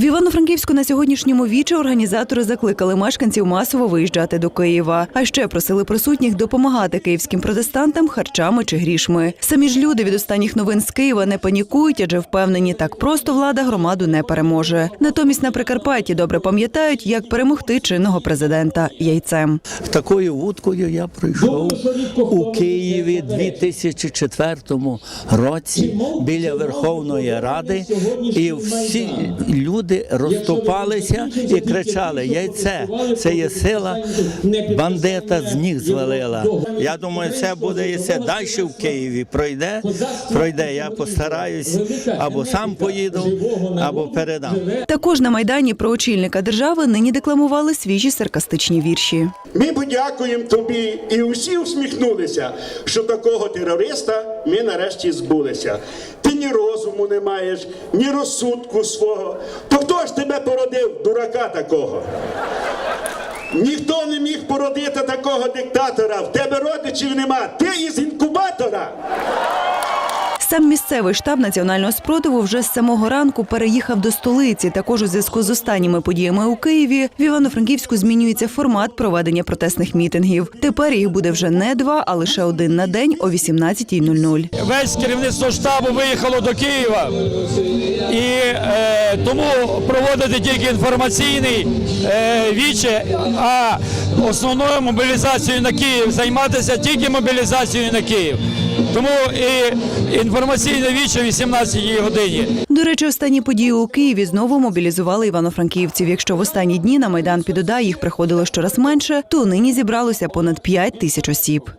В Івано-Франківську на сьогоднішньому вічі організатори закликали мешканців масово виїжджати до Києва. А ще просили присутніх допомагати київським протестантам харчами чи грішми. Самі ж люди від останніх новин з Києва не панікують, адже впевнені, так просто влада громаду не переможе. Натомість на Прикарпатті добре пам'ятають, як перемогти чинного президента яйцем. Такою вудкою я пройшов у Києві 2004 році біля Верховної Ради, і всі люди розступалися і кричали: Яйце, це є сила, бандита з ніг звалила. Я думаю, це буде яйце далі в Києві. Пройде, пройде. Я постараюсь або сам поїду, або передам. Також на майдані про очільника держави нині декламували свіжі саркастичні вірші. Ми подякуємо тобі і усі усміхнулися, що такого терориста ми нарешті збулися. Ні розуму не маєш, ні розсудку свого. То хто ж тебе породив, дурака такого? Ніхто не міг породити такого диктатора. В тебе родичів нема. Ти із інкубатора. Сам місцевий штаб національного спротиву вже з самого ранку переїхав до столиці. Також у зв'язку з останніми подіями у Києві в Івано-Франківську змінюється формат проведення протестних мітингів. Тепер їх буде вже не два, а лише один на день о 18.00. Весь керівництво штабу виїхало до Києва, і е, тому проводити тільки інформаційний е, віче, а основною мобілізацією на Київ займатися тільки мобілізацією на Київ. Тому і інформаційне віче о 18 годині. До речі, останні події у Києві знову мобілізували івано-франківців. Якщо в останні дні на майдан під ОДА їх приходило щораз менше, то нині зібралося понад 5 тисяч осіб.